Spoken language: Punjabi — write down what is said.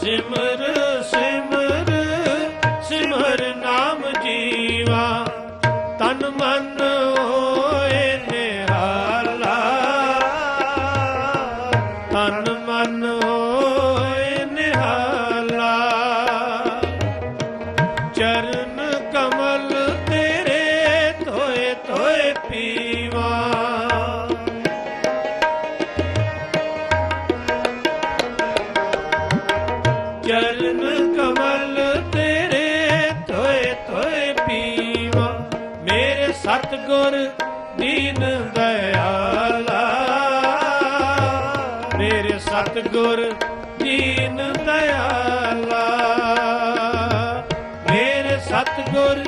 ਸਿਮਰ ਸਿਮਰ ਸਿਮਰ ਨਾਮ ਜੀਵਾ। ਤਨ ਮਨ ਹੋਏ ਨਿਹਾਲਾ। ਤਨ ਮਨ ਹੋਏ ਨਿਹਾਲਾ। ਚਰਨ ਕਮਲ ਤੇਰੇ ਧੋਏ ਧੋਏ ਪੀ ਜਲਨ ਕਮਲ ਤੇਰੇ ਧੋਏ ਧੋਏ ਪੀਵਾ। ਮੇਰੇ ਸਤਗੁਰ ਦੀਨ ਦਇਆਲਾ। ਮੇਰੇ ਸਤਗੁਰ ਦੀਨ ਦਇਆਲਾ। ਮੇਰੇ ਸਤਗੁਰ